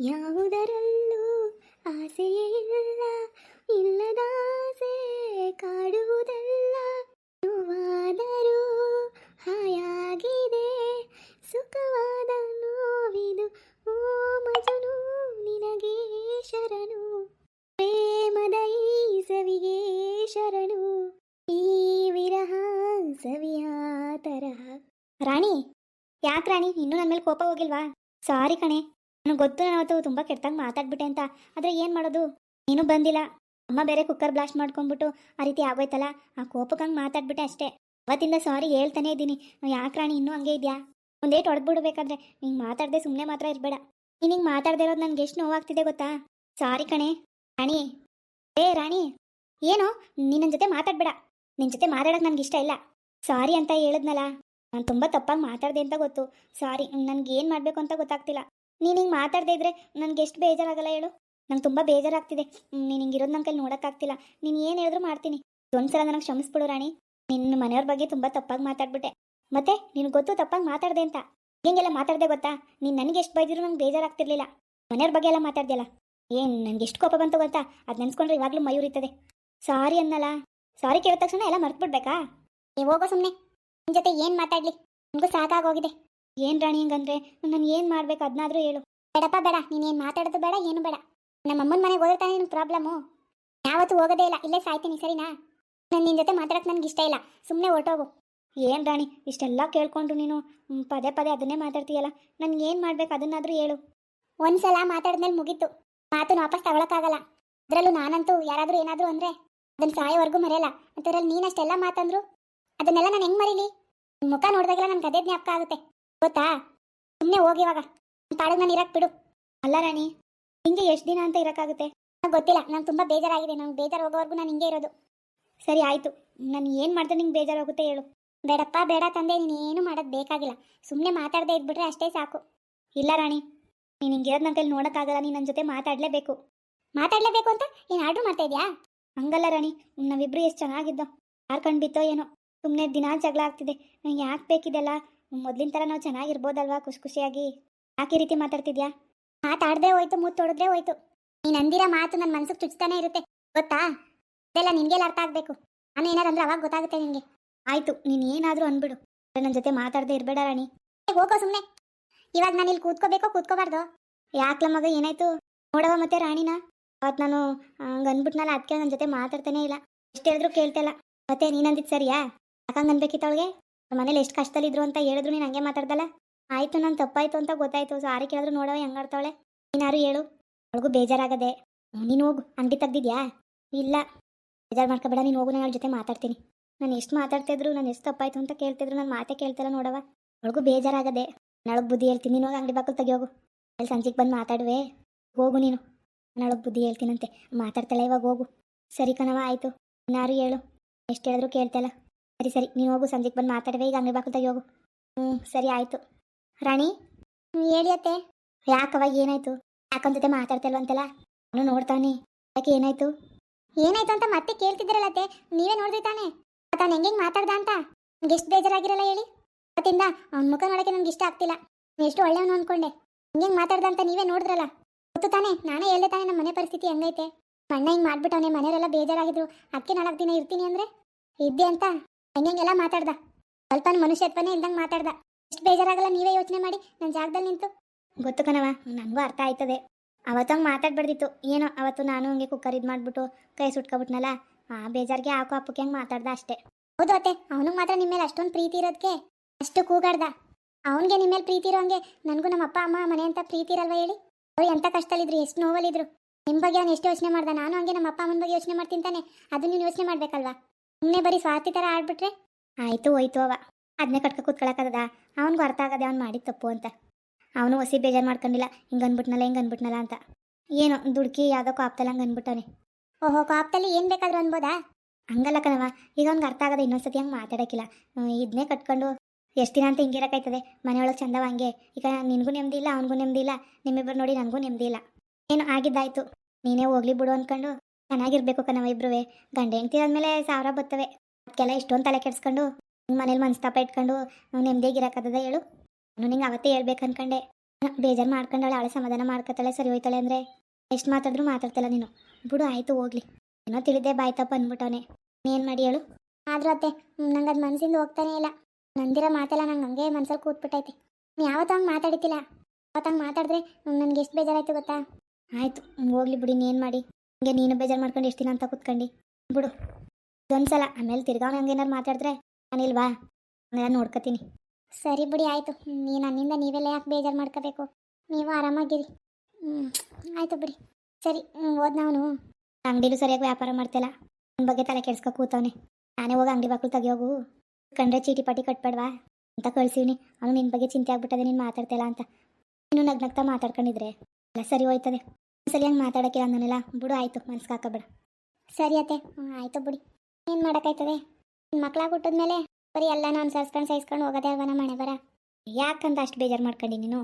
ಯಾವುದರಲ್ಲೂ ಆಸೆಯೇ ಇಲ್ಲ ಇಲ್ಲದಾಸೆ ಕಾಡುವುದಲ್ಲ. ನೋವಾದರೂ ಹಾಯಾಗಿದೆ, ಸುಖವಾದ ನೋವಿದು. ಓ ಮಜನು, ನಿನಗೆ ಶರಣು. ಪ್ರೇಮದ ಈ ಸವಿಗೆ ಶರಣು. ಈ ವಿರಹ ಸವಿಯ ತರಹ. ರಾಣಿ, ಯಾಕೆ ರಾಣಿ? ಇನ್ನೂ ನನ್ನ ಮೇಲೆ ಕೋಪ ಹೋಗಿಲ್ವಾ? ಸಾರಿ ಕಣೆ. ನನಗೆ ಗೊತ್ತು ನಾನು ಅವತ್ತು ತುಂಬ ಕೆಟ್ಟಾಗಿ ಮಾತಾಡ್ಬಿಟ್ಟೆ ಅಂತ. ಆದರೆ ಏನು ಮಾಡೋದು? ನೀನು ಬಂದಿಲ್ಲ. ಅಮ್ಮ ಬೇರೆ ಕುಕ್ಕರ್ ಬ್ಲಾಸ್ಟ್ ಮಾಡ್ಕೊಂಡ್ಬಿಟ್ಟು ಆ ರೀತಿ ಆಗೋಯ್ತಲ್ಲ? ಆ ಕೋಪಕ್ಕೆ ಹಂಗೆ ಮಾತಾಡ್ಬಿಟ್ಟೆ ಅಷ್ಟೇ. ಅವತ್ತಿಂದ ಸಾರಿ ಹೇಳ್ತಾನೆ ಇದ್ದೀನಿ. ಯಾಕೆ ರಾಣಿ, ಇನ್ನೂ ಹಂಗೆ ಇದೆಯಾ? ಒಂದೇಟ್ ಹೊಡೆದ್ಬಿಡ್ಬೇಕಾದ್ರೆ ನೀನು ಮಾತಾಡದೆ ಸುಮ್ಮನೆ ಮಾತ್ರ ಇರಬೇಡ. ನೀನು ಹಿಂಗೆ ಮಾತಾಡದೆ ಇರೋದು ನನಗೆ ಎಷ್ಟು ನೋವಾಗ್ತಿದೆ ಗೊತ್ತಾ? ಸಾರಿ ಕಣೆ. ರಾಣಿ. ಏ ರಾಣಿ. ಏನು? ನಿನ್ನ ಜೊತೆ ಮಾತಾಡ್ಬೇಡ. ನಿನ್ನ ಜೊತೆ ಮಾತಾಡೋಕೆ ನನಗೆ ಇಷ್ಟ ಇಲ್ಲ. ಸಾರಿ ಅಂತ ಹೇಳಿದ್ನಲ್ಲ. ನಾನು ತುಂಬ ತಪ್ಪಾಗಿ ಮಾತಾಡಿದೆ ಅಂತ ಗೊತ್ತು. ಸಾರಿ ನನಗೆ ಏನು ಮಾಡಬೇಕು ಅಂತ ಗೊತ್ತಾಗ್ತಿಲ್ಲ. ನೀನು ಹಿಂಗೆ ಮಾತಾಡದೇ ಇದ್ರೆ ನನಗೆ ಎಷ್ಟು ಬೇಜಾರಾಗಲ್ಲ ಹೇಳು? ನಂಗೆ ತುಂಬ ಬೇಜಾರಾಗ್ತಿದೆ. ನೀನು ಹಿಂಗಿರೋದು ನನ್ನ ಕೈಲಿ ನೋಡೋಕ್ಕಾಗ್ತಿಲ್ಲ. ನೀನು ಏನು ಹೇಳಿದ್ರು ಮಾಡ್ತೀನಿ. ಒಂದ್ಸಲ ನನಗೆ ಕ್ಷಮಿಸ್ಬಿಡು ರಾಣಿ. ನಿನ್ನ ಮನೆಯವ್ರ ಬಗ್ಗೆ ತುಂಬ ತಪ್ಪಾಗಿ ಮಾತಾಡ್ಬಿಟ್ಟೆ. ಮತ್ತೆ ನಿನಗೆ ಗೊತ್ತು ತಪ್ಪಾಗಿ ಮಾತಾಡ್ದೆ ಅಂತ? ಹೆಂಗೆಲ್ಲ ಮಾತಾಡ್ದೆ ಗೊತ್ತಾ? ನೀನು ನನಗೆ ಎಷ್ಟು ಬೈದಿದ್ರು ನಂಗೆ ಬೇಜಾರಾಗ್ತಿರ್ಲಿಲ್ಲ. ಮನೆಯವ್ರ ಬಗ್ಗೆ ಎಲ್ಲ ಮಾತಾಡ್ದಲ್ಲ ಏನು ನನಗೆ ಎಷ್ಟು ಕೋಪ ಬಂತು ಗೊತ್ತಾ? ಅದು ನೆನ್ಸ್ಕೊಂಡ್ರೆ ಇವಾಗಲೂ ಮಯೂರಿತ್ತದೆ ಸಾರಿ ಅನ್ನಲ್ಲ. ಸಾರಿ ಕೇಳಿದ ತಕ್ಷಣ ಎಲ್ಲ ಮರ್ತ್ಬಿಡ್ಬೇಕಾ? ನೀವು ಹೋಗೋ ಸುಮ್ಮನೆ ನಿನ್ನ ಜೊತೆ ಏನು ಮಾತಾಡಲಿ? ನನಗೂ ಸಾಕಾಗೋಗಿದೆ ಏನು ರಾಣಿ ಹಿಂಗಂದ್ರೆ? ನಾನು ಏನು ಮಾಡ್ಬೇಕು ಅದನ್ನಾದ್ರೂ ಹೇಳು. ಬೇಡಪ್ಪ, ಬೇಡ. ನೀನೇನು ಮಾತಾಡೋದು ಬೇಡ, ಏನು ಬೇಡ. ನಮ್ಮ ಅಮ್ಮನ ಮನೆಗೆ ಹೋದ್ರೆ ತಾನೇ ನಿನ್ನ ಪ್ರಾಬ್ಲಮ್ಮು ಯಾವತ್ತೂ ಹೋಗೋದೇ ಇಲ್ಲ. ಇಲ್ಲೇ ಸಾಯ್ತೀನಿ, ಸರಿನಾ? ನಾನು ನಿನ್ನ ಜೊತೆ ಮಾತಾಡಕ್ ನನಗೆ ಇಷ್ಟ ಇಲ್ಲ. ಸುಮ್ಮನೆ ಹೊರ್ಟೋಗು. ಏನ್ ರಾಣಿ, ಇಷ್ಟೆಲ್ಲ ಕೇಳ್ಕೊಂಡು ನೀನು ಪದೇ ಪದೇ ಅದನ್ನೇ ಮಾತಾಡ್ತೀಯಲ್ಲ? ನನಗೆ ಏನು ಮಾಡ್ಬೇಕು ಅದನ್ನಾದ್ರೂ ಹೇಳು. ಒಂದ್ಸಲ ಮಾತಾಡಿದ್ಮೇಲೆ ಮುಗೀತು. ಮಾತನ್ನು ವಾಪಸ್ ತಗೊಳಕ್ಕಾಗಲ್ಲ. ಅದರಲ್ಲೂ ನಾನಂತೂ ಯಾರಾದರೂ ಏನಾದರೂ ಅಂದರೆ ಅದನ್ನ ಸಾಯೋವರೆಗೂ ಮರೆಯಲ್ಲ. ಅಂತದ್ರಲ್ಲಿ ನೀನಷ್ಟೆಲ್ಲ ಮಾತಂದ್ರು? ಅದನ್ನೆಲ್ಲ ನಾನು ಹೆಂಗೆ ಮರೀಲಿ? ನಿನ್ ಮುಖ ನೋಡಿದಾಗೆಲ್ಲ ನನ್ಗೆ ಅದೇ ಜ್ಞಾಪಕ ಆಗುತ್ತೆ. ಗೊತ್ತಾ? ಸುಮ್ಮನೆ ಹೋಗಿ ಇವಾಗ. ತಾಳಗ್ ನಾನು ಇರಕ್ ಬಿಡು. ಅಲ್ಲ ರಾಣಿ ಹಿಂಗೆ ಎಷ್ಟು ದಿನ ಅಂತ ಇರಕ್ಕಾಗುತ್ತೆ? ನಂಗೆ ಗೊತ್ತಿಲ್ಲ. ನಂಗೆ ತುಂಬ ಬೇಜಾರಾಗಿದೆ. ನಂಗೆ ಬೇಜಾರು ಹೋಗೋವರೆಗೂ ನಾನು ಹಿಂಗೆ ಇರೋದು. ಸರಿ, ಆಯಿತು. ನಾನು ಏನು ಮಾಡ್ದೆ ನಿಂಗೆ ಬೇಜಾರಾಗುತ್ತೆ ಹೇಳು. ಬೇಡಪ್ಪ, ಬೇಡ ತಂದೆ. ನೀನು ಏನು ಮಾಡೋದು ಬೇಕಾಗಿಲ್ಲ. ಸುಮ್ಮನೆ ಮಾತಾಡದೆ ಇದ್ಬಿಟ್ರೆ ಅಷ್ಟೇ ಸಾಕು. ಇಲ್ಲ ರಾಣಿ, ನೀನು ಹಿಂಗಿರೋದು ನನ್ನ ಕೈಲಿ ನೋಡೋಕ್ಕಾಗಲ್ಲ. ನೀನು ನನ್ನ ಜೊತೆ ಮಾತಾಡಲೇಬೇಕು. ಮಾತಾಡಲೇಬೇಕು ಅಂತ ಏನು ಆರ್ಡ್ರ್ ಮಾಡ್ತಾ ಇದೆಯಾ? ಹಂಗಲ್ಲ ರಾಣಿ. ನಾವಿಬ್ಬರು ಎಷ್ಟು ಚೆನ್ನಾಗಿದ್ದೋ. ಯಾರು ಕಂಡ್ಬಿತ್ತೋ ಏನೋ. ಸುಮ್ಮನೆ ದಿನ ಜಗಳ ಆಗ್ತಿದೆ. ನಂಗೆ ಯಾಕೆ ಬೇಕಿದೆಲ್ಲ? ಮೊದಲಿನ ಥರ ನಾವು ಚೆನ್ನಾಗಿರ್ಬೋದಲ್ವಾ ಖುಷಿ ಖುಷಿಯಾಗಿ? ಯಾಕೆ ರೀತಿ ಮಾತಾಡ್ತಿದ್ಯಾ? ಮಾತಾಡದೆ ಹೋಯ್ತು, ಮೂತ್ ತೊಡದ್ರೆ ಹೋಯ್ತು. ನೀನು ಅಂದಿರೋ ಮಾತು ನನ್ನ ಮನ್ಸಿಗೆ ಚುಚ್ತಾನೆ ಇರುತ್ತೆ, ಗೊತ್ತಾ? ಇದೆಲ್ಲ ನಿನಗೆಲ್ಲ ಅರ್ಥ ಆಗಬೇಕು. ನಾನು ಏನಾರು ಅಂದ್ರೆ ಅವಾಗ ಗೊತ್ತಾಗುತ್ತೆ ನಿನಗೆ. ಆಯಿತು, ನೀನು ಏನಾದರೂ ಅಂದ್ಬಿಡು ನನ್ನ ಜೊತೆ ಮಾತಾಡದೆ ಇರಬೇಡ ರಾಣಿ. ಹೋಗೋ ಸುಮ್ಮನೆ ಇವಾಗ ನಾನು ಇಲ್ಲಿ ಕೂತ್ಕೋಬೇಕೋ, ಕೂತ್ಕೋಬಾರ್ದು? ಯಾಕ್ಲ ಮಗ, ಏನಾಯ್ತು? ನೋಡವ ಮತ್ತೆ ರಾಣಿನ? ಅವತ್ತು ನಾನು ಹಂಗೆ ಅಂದ್ಬಿಟ್ನಲ್ಲ ಅದಕ್ಕೆ ನನ್ನ ಜೊತೆ ಮಾತಾಡ್ತಾನೆ ಇಲ್ಲ. ಎಷ್ಟು ಹೇಳಿದ್ರು ಕೇಳ್ತಿಲ್ಲ ಮತ್ತೆ ನೀನಂದಿದ್ದು ಸರಿಯಾ? ಯಾಕಂಗೆ ಅನ್ಬೇಕಿತ್ತು ಅವಳಿಗೆ? ಮನೇಲಿ ಎಷ್ಟು ಕಷ್ಟದಲ್ಲಿದ್ರು ಅಂತ ಹೇಳಿದ್ರು, ನೀನು ಹಂಗೆ ಮಾತಾಡ್ದಲ್ಲ? ಆಯ್ತು, ನಾನು ತಪ್ಪಾಯ್ತು ಅಂತ ಗೊತ್ತಾಯ್ತು. ಸಾರಿ ಕೇಳಿದ್ರು ನೋಡವ ಹೆಂಗಾಡ್ತಾವಳೆ ನೀನಾರು ಹೇಳು. ಅವಳಿಗೂ ಬೇಜಾರಾಗದೆ. ನೀನು ಹೋಗು. ಅಂಗಡಿ ತೆಗ್ದಿದ್ಯಾ? ಇಲ್ಲ. ಬೇಜಾರು ಮಾಡ್ಕೋಬೇಡ, ನೀನು ಹೋಗು, ನಾನು ಅವಳ ಜೊತೆ ಮಾತಾಡ್ತೀನಿ. ನಾನು ಎಷ್ಟು ಮಾತಾಡ್ತಿದ್ರು ನಾನು ಎಷ್ಟು ತಪ್ಪಾಯ್ತು ಅಂತ ಕೇಳ್ತಿದ್ರು ನಾನು ಮಾತೇ ಕೇಳ್ತಿಲ್ಲ ನೋಡವ ಅವಳಿಗೂ ಬೇಜಾರಾಗದೆ. ನಾಳಗೆ ಬುದ್ಧಿ ಹೇಳ್ತೀನಿ. ನೀನು ಹೋಗಿ ಅಂಗಡಿ ಬಾಕಲು ತೆಗಿ ಹೋಗು ಅಲ್ಲಿ ಸಂಜೆಗೆ ಬಂದು ಮಾತಾಡುವೆ. ಹೋಗು ನೀನು. ನಾಳಗ್ ಬುದ್ಧಿ ಹೇಳ್ತೀನಂತೆ. ಮಾತಾಡ್ತಾಳೆ ಇವಾಗ, ಹೋಗು. ಸರಿ ಕಣವ ಆಯಿತು. ಇನ್ನಾರು ಹೇಳು. ಎಷ್ಟು ಹೇಳಿದ್ರು ಕೇಳ್ತಲ್ಲ. ಸರಿ ಸರಿ. ನೀನು ಹೋಗು, ಸಂಜೆಗೆ ಬಂದು ಮಾತಾಡುವೆ. ಈಗ ಅಂಗಡಿ ಬಾಕಲು ಹೋಗು ಹ್ಞೂ ಸರಿ, ಆಯಿತು. ರಾಣಿ ಹೇಳಿ ಅತ್ತೆ. ಯಾಕವಾಗ ಏನಾಯ್ತು? ಯಾಕಂತತೆ ಮಾತಾಡ್ತಲ್ವಂತಲ್ಲ ಅವನು ನೋಡ್ತಾನೆ ಯಾಕೆ ಏನಾಯ್ತು? ಏನಾಯ್ತು ಅಂತ ಮತ್ತೆ ಕೇಳ್ತಿದ್ದೀರಲ್ಲ ಅತ್ತೆ. ನೀವೇ ನೋಡಿದ್ರಿ ತಾನೆ. ತಾನು ಹೆಂಗೆ ಮಾತಾಡ್ದ ಅಂತ? ಎಷ್ಟು ಬೇಜಾರಾಗಿರಲ್ಲ ಹೇಳಿ. ಅವತ್ತಿಂದ ಅವ್ನ ಮುಖ ನೋಡೋಕೆ ನನಗೆ ಇಷ್ಟ ಆಗ್ತಿಲ್ಲ. ಎಷ್ಟು ಒಳ್ಳೆಯವನು ಅನ್ಕೊಂಡೆ. ಹೆಂಗೆ ಮಾತಾಡ್ದ ಅಂತ ನೀವೇ ನೋಡಿದ್ರಲ್ಲ. ಗೊತ್ತು ತಾನೆ. ನಾನೇ ಹೇಳ್ದೆ ತಾನೆ ನಮ್ಮ ಮನೆ ಪರಿಸ್ಥಿತಿ ಹೆಂಗೈತೆ. ಅಣ್ಣ ಹಿಂಗೆ ಮಾಡ್ಬಿಟ್ಟವನೆ. ಮನೆಯವರೆಲ್ಲ ಬೇಜಾರಾಗಿದ್ರು. ಅಕ್ಕಿ ನಾಲ್ಕು ದಿನ ಇರ್ತೀನಿ ಅಂದ್ರೆ? ಇದ್ದೆ ಅಂತ? ಹೆಂಗೆಲ್ಲ ಮಾತಾಡ್ದ? ಸ್ವಲ್ಪ ಮನುಷ್ಯತ್ವನೇ ಇಲ್ದಂಗೆ ಮಾತಾಡ್ದ. ಎಷ್ಟು ಬೇಜಾರಾಗಲ್ಲ ನೀವೇ ಯೋಚನೆ ಮಾಡಿ ನನ್ನ ಜಾಗದಲ್ಲಿ ನಿಂತು. ಗೊತ್ತು ಕಣವ ನನಗೂ ಅರ್ಥ ಆಯ್ತದೆ. ಅವತ್ತಂಗೆ ಮಾತಾಡ್ಬಾರ್ದಿತ್ತು. ಏನೋ ಅವತ್ತು ನಾನು ಹಂಗೆ ಕುಕ್ಕರ್ ಇದು ಮಾಡ್ಬಿಟ್ಟು ಕೈ ಸುಟ್ಕೊಬಿಟ್ನಲ್ಲ, ಆ ಬೇಜಾರಿಗೆ ಹಾಕು ಅಪ್ಪಕ್ಕೆ ಹಂಗೆ ಮಾತಾಡ್ದ ಅಷ್ಟೇ. ಹೌದು ಅತ್ತೆ, ಅವನಿಗೆ ಮಾತ್ರ ನಿಮ್ಮ ಮೇಲೆ ಅಷ್ಟೊಂದು ಪ್ರೀತಿ ಇರೋದಕ್ಕೆ ಅಷ್ಟು ಕೂಗಾಡ್ದ. ಅವನಿಗೆ ನಿಮ್ಮ ಮೇಲೆ ಪ್ರೀತಿ ಇರೋಂಗೆ ನನಗೂ ನಮ್ಮ ಅಪ್ಪ, ಅಮ್ಮ, ಮನೆ ಅಂತ ಪ್ರೀತಿ ಇರಲ್ವಾ ಹೇಳಿ? ಅವ್ರು ಎಂಥ ಕಷ್ಟದಲ್ಲಿದ್ರು, ಎಷ್ಟು ನೋವಲ್ಲಿದ್ರು. ನಿಮ್ಮ ಬಗ್ಗೆ ಅವ್ನು ಎಷ್ಟು ಯೋಚನೆ ಮಾಡ್ದ? ನಾನು ಹಂಗೆ ನಮ್ಮ ಅಪ್ಪ, ಅಮ್ಮನ ಬಗ್ಗೆ ಯೋಚನೆ ಮಾಡ್ತೀನಿ ತಾನೆ. ಅದು ನೀನು ಯೋಚನೆ ಮಾಡ್ಬೇಕಲ್ವಾ? ಸುಮ್ಮನೆ ಬರೀ ಸ್ವಾರ್ಥಿ ಥರ ಆಡ್ಬಿಟ್ರೆ? ಆಯ್ತು, ಹೋಯ್ತು ಅವ. ಅದನ್ನೇ ಕಟ್ಕ ಕೂತ್ಕೊಳಕ್ಕದ ಅವನಿಗೂ ಅರ್ಥ ಆಗದೆ ಅವ್ನು ಮಾಡಿದ ತಪ್ಪು ಅಂತ. ಅವನು ಹೊಸಿ ಬೇಜಾರು ಮಾಡ್ಕೊಂಡಿಲ್ಲ. ಹಿಂಗೆ ಅನ್ಬಿಟ್ನಲ್ಲ ಹಿಂಗೆ ಅನ್ಬಿಟ್ನಲ್ಲ ಅಂತ. ಏನೋ, ದುಡ್ಕಿ ಯಾವುದೋ ಕಾಪ್ತಲ್ಲ ಹಂಗೆ ಅನ್ಬಿಟ್ಟವನೆ. ಓಹೋ ಕಾಪ್ತಲ್ಲಿ ಏನು ಬೇಕಾದ್ರೂ ಅನ್ಬೋದಾ? ಹಂಗಲ್ಲ ಕಣವ ಈಗ ಅವ್ನಿಗೆ ಅರ್ಥ ಆಗದೆ ಇನ್ನೊಂದ್ಸತಿ ಹಂಗೆ ಮಾತಾಡೋಕ್ಕಿಲ್ಲ. ಇದನ್ನೇ ಕಟ್ಕೊಂಡು ಎಷ್ಟು ದಿನ ಅಂತ ಹಿಂಗಿರಕ್ಕಾಯ್ತದೆ ಮನೆಯೊಳಗೆ ಚಂದವ ಹಂಗೆ. ಈಗ ನಿನಗೂ ನೆಮ್ಮದಿ ಇಲ್ಲ, ಅವನಿಗೂ ನೆಮ್ಮದಿ ಇಲ್ಲ. ನಿಮ್ಮಿಬ್ಬರು ನೋಡಿ ನನಗೂ ನೆಮ್ಮದಿ ಇಲ್ಲ. ಏನು ಆಗಿದ್ದಾಯ್ತು. ನೀನೇ ಹೋಗ್ಲಿ ಬಿಡು ಅಂದ್ಕೊಂಡು ಚೆನ್ನಾಗಿರ್ಬೇಕು ಕಣವ ಇಬ್ರುವೆ. ಗಂಡ ಹೆಂಡ್ತಿ ಆದಮೇಲೆ ಸಾವಿರ ಬರ್ತವೆ ಅದಕ್ಕೆಲ್ಲ ಇಷ್ಟೊಂದು ತಲೆ ಕೆಡ್ಸ್ಕೊಂಡು ನಿಮ್ಮ ಮನೇಲಿ ಮನಸ್ತಾಪ ಇಟ್ಕೊಂಡು ನೆಮ್ಮದಿಯಾಗಿರಕ್ಕದ ಹೇಳು. ನಾನು ನಿಂಗೆ ಅವತ್ತೇ ಹೇಳ್ಬೇಕು ಅನ್ಕಂಡೆ ಬೇಜಾರು ಮಾಡ್ಕೊಂಡಾಳೆ ಅವಳೆ ಸಮಾಧಾನ ಮಾಡ್ಕೊತಾಳೆ, ಸರಿ ಹೋಯ್ತಾಳೆ ಅಂದರೆ ಎಷ್ಟು ಮಾತಾಡಿದ್ರು ಮಾತಾಡ್ತಲ್ಲ ನೀನು. ಬಿಡು, ಆಯಿತು, ಹೋಗ್ಲಿ. ಏನೋ ತಿಳಿದೆ ಬಾಯ್ತಪ್ಪ ಅಂದ್ಬಿಟ್ಟವನೆ. ಏನು ಮಾಡಿ ಹೇಳು? ಆದ್ರೂ ಅತ್ತೆ ನಂಗೆ ಅದು ಮನಸ್ಸಿಂದ ಹೋಗ್ತಾನೆ ಇಲ್ಲ. ನಂದಿರ ಮಾತೆಲ್ಲ ನಂಗೆ ಹಂಗೆ ಮನ್ಸಲ್ಲಿ ಕೂತ್ಬಿಟ್ಟೈತೆ. ನೀ ಯಾವತ್ತೂ ಹಂಗೆ ಮಾತಾಡಿತಿಲ್ಲ. ಅವತ್ತು ಹಂಗೆ ಮಾತಾಡಿದ್ರೆ ನನಗೆ ಎಷ್ಟು ಬೇಜಾರಾಯ್ತು ಗೊತ್ತಾ? ಆಯಿತು ಹೋಗ್ಲಿ ಬಿಡಿ, ನೀನು ಮಾಡಿ? ಹಂಗೆ ನೀನು ಬೇಜಾರು ಮಾಡ್ಕೊಂಡು ಎಷ್ಟು ದಿನ ಅಂತ ಕೂತ್ಕೊಂಡು. ಬಿಡು. ಇದೊಂದ್ಸಲ ಆಮೇಲೆ ತಿರ್ಗಾ ಹಂಗೆ ಏನಾರು ಮಾತಾಡಿದ್ರೆ ನಾನಿಲ್ವಾ ನಾನು ನೋಡ್ಕೋತೀನಿ. ಸರಿ ಬಿಡಿ, ಆಯಿತು. ನೀನು ನನ್ನಿಂದ ನೀವೆಲ್ಲ ಯಾಕೆ ಬೇಜಾರು ಮಾಡ್ಕೋಬೇಕು? ನೀವು ಆರಾಮಾಗಿರಿ. ಹ್ಞೂ ಆಯಿತು ಬಿಡಿ. ಸರಿ ಹೋದ್ ನಾವು ಅಂಗಡಿಲೂ ಸರಿಯಾಗಿ ವ್ಯಾಪಾರ ಮಾಡ್ತಿಲ್ಲ. ನನ್ನ ಬಗ್ಗೆ ತಲೆ ಕೆಡ್ಸ್ಕೊ ಕೂತವನೆ. ನಾನೇ ಹೋಗಿ ಅಂಗಡಿ ಬಾಕ್ಲು ತೆಗಿಯೋಗು. ಕಂಡ್ರೆ ಚೀಟಿ ಪಾಟಿ ಕಟ್ಬೇಡ್ವಾ? ಅಂತ ಕಳ್ಸೀನಿ ಅವನು ನಿನ್ನ ಬಗ್ಗೆ ಚಿಂತೆ ಆಗ್ಬಿಟ್ಟದೆ ನೀನು ಮಾತಾಡ್ತಿಲ್ಲ ಅಂತ. ನೀನು ನಗ್ನಗ್ತಾ ಮಾತಾಡ್ಕೊಂಡಿದ್ರೆ ಎಲ್ಲ ಸರಿ ಹೋಯ್ತದೆ. ಸರಿ ಹಂಗೆ ಮಾತಾಡೋಕ್ಕಿಲ್ಲ ನಾನೆಲ್ಲ ಬಿಡು ಆಯಿತು ಮನ್ಸಿಗೆ ಹಾಕೋಬೇಡ. ಸರಿ ಅತ್ತೆ ಆಯಿತು ಬಿಡಿ. ಏನು ಮಾಡೋಕ್ಕಾಯ್ತದೆ? ನಿನ್ನ ಹುಟ್ಟಿದ ಹುಟ್ಟಿದ್ಮೇಲೆ ಬರೀ ಎಲ್ಲನೂ ಅನುಸರಿಸ್ಕೊಂಡು ಸಹಿಸ್ಕೊಂಡು ಹೋಗೋದೇ ಅಲ್ವ ಮನೆ ಬರ ಯಾಕಂತ ಅಷ್ಟು ಬೇಜಾರು ಮಾಡ್ಕೊಂಡು ನೀನು?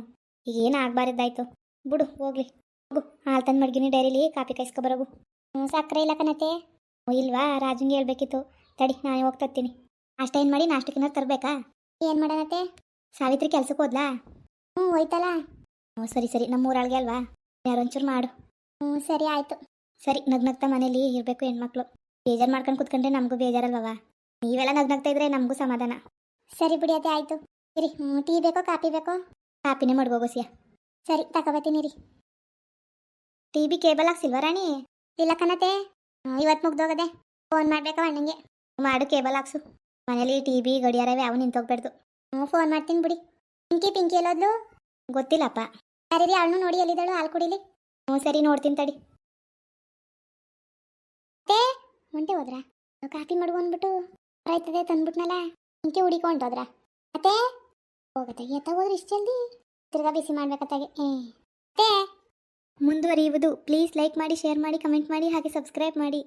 ಈಗ ಏನು ಆಗಬಾರ್ದಾಯ್ತು? ಬಿಡು, ಹೋಗ್ಲಿ. ಹೋಗು, ಹಾಲು ತಂದು ಮಡ್ಗಿನಿ ಡೈರಿಲಿ ಕಾಪಿ ಕಾಯಿಸ್ಕೊ ಬರೋಗು ಹ್ಞೂ ಸಕ್ಕರೆ ಇಲ್ಲ ಕಣತೆ ಇಲ್ವಾ? ರಾಜುಂಗೆ ಹೇಳ್ಬೇಕಿತ್ತು. ತಡಿ, ನಾನೇ ಹೋಗ್ತರ್ತೀನಿ ಅಷ್ಟು ಏನು ಮಾಡಿ ನಾಷ್ಟಕ್ಕಿನ್ನ ತರಬೇಕಾ? ಏನು ಮಾಡೋಣತೆ ಸಾವಿತ್ರಿ ಕೆಲ್ಸಕ್ಕೆ ಹೋದ್ಲಾ? ಹ್ಞೂ ಹೋಯ್ತಲ್ಲ. ಹ್ಞೂ ಸರಿ ಸರಿ ನಮ್ಮ ಊರಾಳ್ಗೆ ಅಲ್ವಾ? ಯಾರೊಂಚೂರು ಮಾಡು. ಹ್ಞೂ ಸರಿ ಆಯಿತು. ಸರಿ ನಗ್ನಗ್ತಾ ಮನೇಲಿ ಇರಬೇಕು ಹೆಣ್ಮಕ್ಳು. ಬೇಜಾರು ಮಾಡ್ಕೊಂಡು ಕುತ್ಕೊಂಡ್ರೆ ನಮಗೂ ಬೇಜಾರಲ್ವವ ನೀವೆಲ್ಲ ನಗ್ನಗ್ತಾ ಇದ್ರೆ ನಮಗೂ ಸಮಾಧಾನ. ಸರಿ ಬಿಡಿ, ಅದೇ ಆಯಿತು. ಇರಿ ಹ್ಞೂ ಟೀ ಬೇಕೋ ಕಾಪಿ ಬೇಕೋ? ಕಾಪಿನೇ ಮಾಡ್ಬೋಗೋಸಿಯ ಸರಿ ತಗೋಬತ್ತೀನಿ ರೀ ಟಿ ಬಿ ಕೇಬಲ್ ಹಾಕ್ಸಿಲ್ವಾ ರಾಣಿ? ಇಲ್ಲ ಕಣತೆ. ಇವತ್ತು ಮುಗ್ದೋಗದೆ. ಫೋನ್ ಮಾಡ್ಬೇಕಾ ಅಣ್ಣಂಗೆ? ಮಾಡು, ಕೇಬಲ್ ಹಾಕ್ಸು. ಮನೇಲಿ ಟಿ ವಿ ಗಡಿಯಾರವೇ ಯಾವ ನಿಂತೋಗ್ಬಾರ್ದು ಹ್ಞೂ ಫೋನ್ ಮಾಡ್ತೀನಿ ಬಿಡಿ. ಪಿಂಕಿ ಪಿಂಕಿ ಎಲ್ಲೋದ್ಲು? ಗೊತ್ತಿಲ್ಲಪ್ಪ. ಸರಿ ಅವಳು ನೋಡಿ ಎಲ್ಲಿದ್ದಾಳು? ಹಾಲು ಕುಡಿಲಿ? ಹ್ಞೂ, ಸರಿ ನೋಡ್ತೀನಿ ತಡಿ. ಏ ಮುಂದೆ ಹೋದ್ರ? ಕಾಫಿ ಮಾಡುವ ಅಂದ್ಬಿಟ್ಟು ಆಯ್ತದೆ ತಂದ್ಬಿಟ್ನಲ್ಲ ಪಿಂಕಿ ಹುಡಿಕೊಂಡೋದ್ರ ಅತ್ತೆ, ಹೋಗತ್ತೆ, ಎತ್ತ ಹೋದ್ರೆ ಇಷ್ಟು ಜಲ್ದಿ? ತಿರ್ಗಾ ಬಿಸಿ ಮಾಡ್ಬೇಕತ್ತಾಗೆ ಏ, ಅತ್ತೆ, ಮುಂದುವರಿಯುವುದು. ಪ್ಲೀಸ್ ಲೈಕ್ ಮಾಡಿ, ಶೇರ್ ಮಾಡಿ, ಕಮೆಂಟ್ ಮಾಡಿ, ಹಾಗೆ ಸಬ್ಸ್ಕ್ರೈಬ್ ಮಾಡಿ.